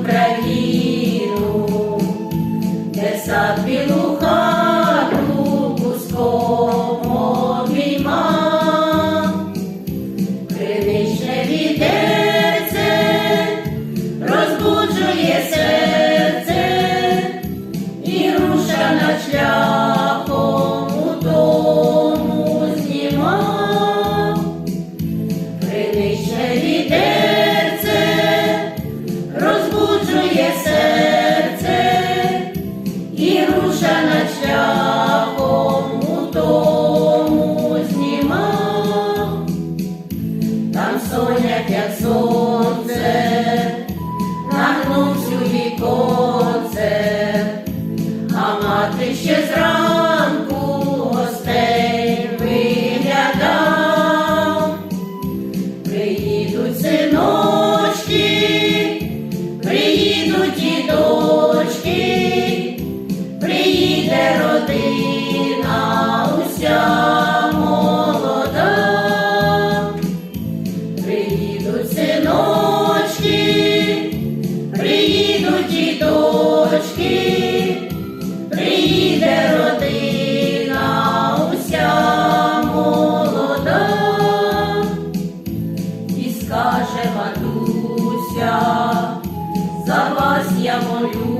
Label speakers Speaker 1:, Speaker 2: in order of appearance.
Speaker 1: Україну, де сад білу хату пуском обійма, кривичне вітерце розбуджує серце. онучі дочки, приїде родина уся молода і скаже матуся, за вас я молю.